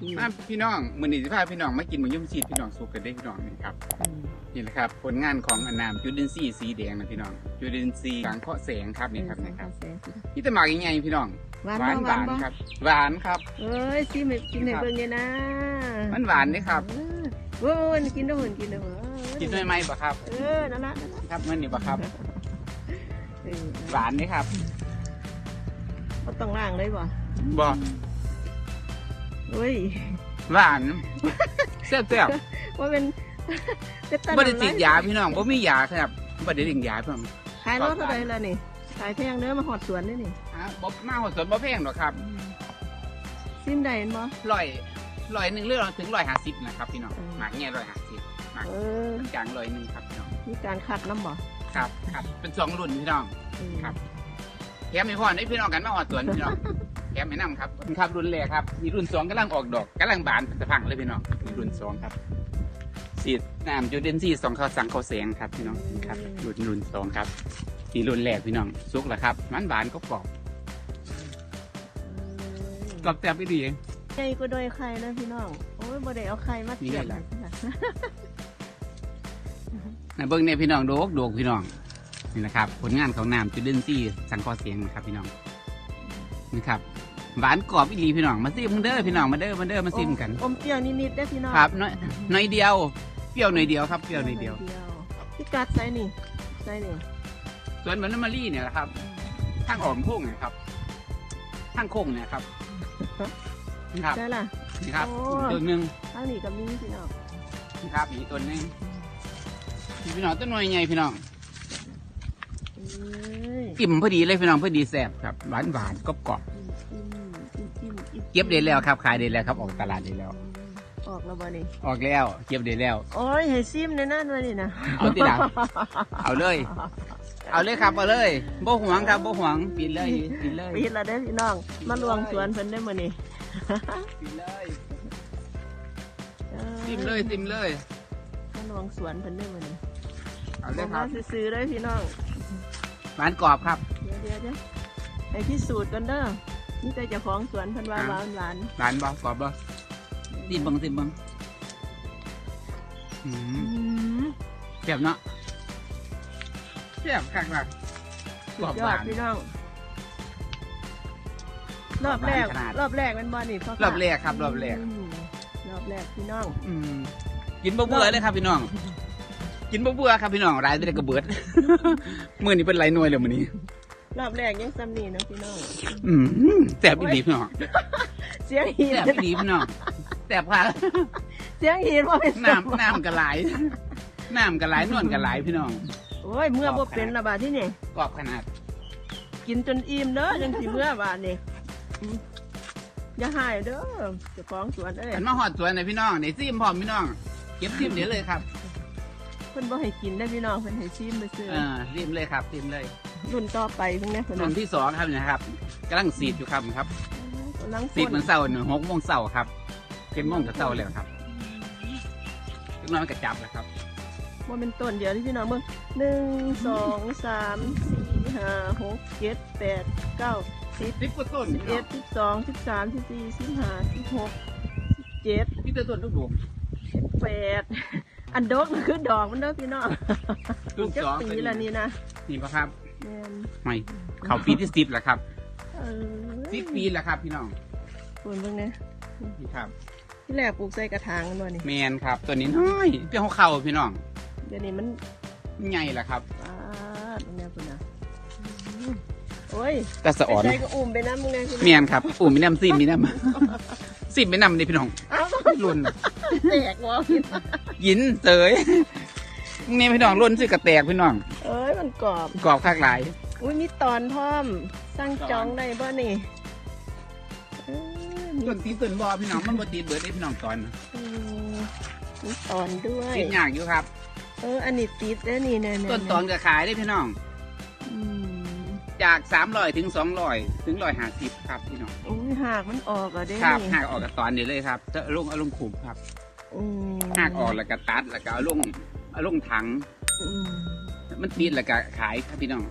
ที่มาพี่น้องมื้อนี้สิพาพี่น้องมากินหมูยุ่มชีดพี่น้องสุกกันได้อพี่น้องนี่ครับอืมนี่แหละครับผลงานของอนามจุลินทรีย์สีแดงนะพี่น้องจุลินทรีย์สังเคราะห์แสงครับนี่ครับนะครับแสงสีนี่แต่หมากยังไงพี่น้องหวานหวานบ่หหวาวานนบ่ครับหวานครับเอ้ยซิมให้กินให้เบิ่งเนี่ยนะ มันหวานเด้ครับเออโอ้ยกินได้หุ่นกินได้หุ่นกินด้วยไหมปะครับ เออนั่นละนั่นละครับมันนี่ปะครับเออหวานนี่ครับเขาต้องล้างเลยบ่บ่ เฮ้ยหวานแซ่บแซ่บว่าเป็นเป็นตาบ่ได้ติดยาพี่น้องบ่มียาครับบ่ได้ดื่มยาพี่น้องขายรถเท่าไหร่ละนี่ขายแพงเด้อมาหอดสวนนี่นี่อะบ่มาหัวสวนบ่แพงหรอกครับซิมได้เห็นบ่ร้อยร้อยหนึ่งเรื่องถึงร้อยห้าสิบนะครับพี่น้องอืมหมากเงี้ยร้อยห้าสิบหมากเออกลางร้อยหนึ่งครับพี่น้องมีการคัดน้ำบ่ครับครับเป็นสองรุ่นพี่น้องอืมครับแถมไม่พอได้พี่น้องกันมาหอดสวนพี่น้อง แถมไม่นำครับครับรุ่นแรกครับมีรุ่นสองกำลังออกดอกกำลังบานจะพังเลยพี่น้องมีรุ่นสองครับสีดน้ำจูเดนซี่สองข้าวสังข้าวแสงครับพี่น้องนี่ครับ รุ่นรุ่นสองครับนี่รุ่นแรกพี่น้องสุกแล้วครับ มันบานก็กรอบกรอบแซ่บไม่ดีใหญ่ก็โดยไข่นะพี่น้องโอ้ยบ่ได้เอาไข่มาเทียบนี่ไงล่ะนะนะเบิ้งเนี่ยพี่น้องโดกโดกพี่น้องนี่นะครับ ผลงานของน้ำจูเดนซี่สังข้าวแสงนะครับพี่น้อง นี่ครับ หวานกรอบอีหลีพี่น้องมาซิมเด้อพี่น้องมาเด้อมาเด้อมาซิมกันอมเปรี้ยวนิดๆได้อพี่น้องครับน้อยน้อยเดียวเปรี้ยวหน่อยเดียวครับเปรี้ยวหน่อยเดียวพี่กัดใส่นี่ใส่นี่ส่วนเหมือนน้ำมารี่เนี่ยแหละครับทางอ่อมพุ่งเนี่ยครับทางโค้งเนี่ยครับนี่ครับ ใช่ล่ะ นี่ครับโอ้อีกตัวหนึ่งทางนี้ก็มีพี่น้องนี่ครับอีกตัวหนึ่งนี่พี่น้องต้นหน่วยใหญ่พี่น้อง เอ้ย อิ่มพอดีเลยพี่น้องพอดีแซ่บครับหวานหวานกรอบกรอบอิ่มอิ่มอิ่มอิ่มเก็บได้แล้วครับขายได้แล้วครับออกตลาดได้แล้ว ออกแล้วบ่นี่ออกแล้วเก็บได้แล้ว โอ้ยให้ซิมในนั่นมานี่นะเอาติดอะเอาเลย เอาเลยครับเอาเลยบ่หวงครับบ่หวงปิดเลยปิดเลยปิดแล้วเด้อพี่น้องมาลวงสวนเพิ่นได้อมื้อนี้ปิดเลยออซิมเลยซิมเลยมาลวงสวนเพิ่นได้อมื้อนี้เอาเลยคมารับซื้อๆเลยพี่น้อง หวานกรอบครับเดี๋ยวเดี๋ยวเดี๋ยวให้พิสูจน์กันเด้อนี่แต่เจ้าของสวนเพิ่นว่าอ่าหวานหวานหวานบ่กรอบบ่ซิมเบังซิมเบังอือืมมแซ่บเนาะแซ่บคักมากกรอบยหอวาดนพี่น้อง รอบแรก หวานขนาดรอบแรกเป็นบอนี่พ่อรอบแรกครับรอบแรก มรอบแรกพี่น้อง อืมกินบ่เบื่อเลยครับพี่น้อง กินบ่เบื่อครับพี่น้องรายได้กระเบิดมื้อนี้เป็นไรหน่วยเลยมื้อนี้ รอบแรกยังซ้ำนี่เนาะพี่น้องอืมแซ่บอีหลีพี่น้องเสียงหีดแซ่บอีหลีพี่น้องแซ่บค่ะเสียงหีดว่าเป็นน้ำน้ำกระไหลายน้ำกระไหลายนวลกระไหลายพี่น้องโอ้ยเมื่อบ่เป็นระบาดที่นี่กรอบขนาด กินจนอิ่มเด้อยังสิเมื่อบาดนี่อืมอย่าหายเด้อเจ้าของสวนเอ้ยกันมาหอดสวนเลยพี่น้องในซิมพร้อมพี่น้อง เก็บซิมเดี๋ยวเลยครับ เพิ่นบ่ให้กินได้อพี่น้องเพิ่นให้ชิมไปซื้อเออซิมเลยครับซิมเลยรุ่นต่อไปเพิ่นนะเพิ่นส่วนที่สองครับเนะครับกำลังสีดอยู่ครับครับกำลังสีดฝเหมือนเสาร์หนึ่งหกโมงเสาร์ครับเป็นโมงกับเสาร์แล้วครับทุกน้อยมันกระจับแล้วครับว่าเป็นต้นเดียวที่พี่น้องเบิ่งหนึ่งสองสามสี่ห้าหกเจ็ดแปดเก้าสิบสิบกว่าต้นสิบเอ็ดสิบสองสิบสามสิบสี่สิบห้าสิบหกสิบเจ็ดพี่ต้นทุกดวงสิบแปด อันดกมันคือดอกมันเด้อพี่น้องลูกจะสองปีละนี่นะนี่ปะครับแม่นไม่เขาปีที่สิบแล้วครับเออสิบปีแล้วครับ พี่น้องคุณเบิ่งเนี่ยนี่ครับที่แรกปลูกใส่กระถางกันบ่นี่แมนครับ ตัวนี้น้อยเปรี้ยวเข่าๆพี่น้องเดี๋ยวนี้มันใหญ่แล้วครับอ่าตรงเนี้ยคุณนะอืมโอ้ยแต่สะอ่อนใจก็อุ้มไปน้ำมึงไงพี่น้อง เมียนครับอู่มีน้ำซิมมีน้ำซิมมีน้ำนี่พี่น้อง เอ้า รุนแตกวะพี่น้องยินเสยมึงเนี่ยพี่น้องรุนซื้อกระแตกพี่น้อง เอ้ยมันกรอบ กรอบคักหลาย อุ้ยมีตอนพร้อมสร้างจองได้บ่นี่เอ้ยมีต้นตีต้นบอพี่น้องมันบ่ตีเบิดได้พี่น้องตอนอืมมีตอนด้วยติดยากอยู่ครับ เอออันนี้ติดแล้วนี่เนี่ยต้นตอนก็ขายได้พี่น้อง อืม จาก300ถึง200ถึง150ครับพี่น้องอุ้ยหากมันออกอะเด้ครับนี่หากออกกับตอนนี้เลยครับจะเอาลงเอาลงขุมครับอืมหากออกแล้วก็ตัดแล้วก็เอาลงเอาลงถัง อืม มันติดแล้วก็ขายครับพี่น้อง